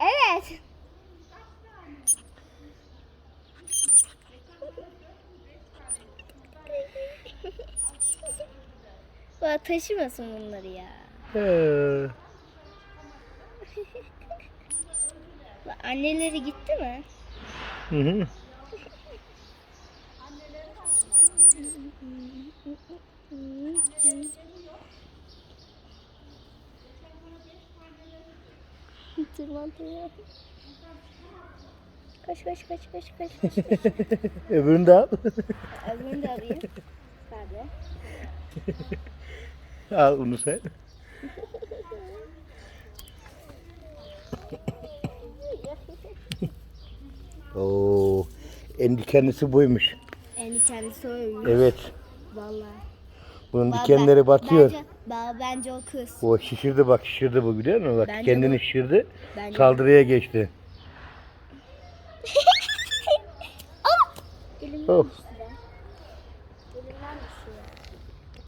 Evet. Bana taşımasın bunları ya. He. Anneleri gitti mi? Hı hı. Tırmantıyor. Kaç kaç kaç kaç kaç kaç. Öbürünü de al. Öbürünü de alayım. Hadi. al bunu sen. Oo, en dikenlisi buymuş. En kendisi oymuş. Evet. Vallahi. Bunun Baba, dikenleri batıyor. Bence, Bence o kız. O şişirdi bak şişirdi bu biliyor musun? Bak Bence kendini bu- şişirdi. Bence- Saldırıya geçti. Of. Oh.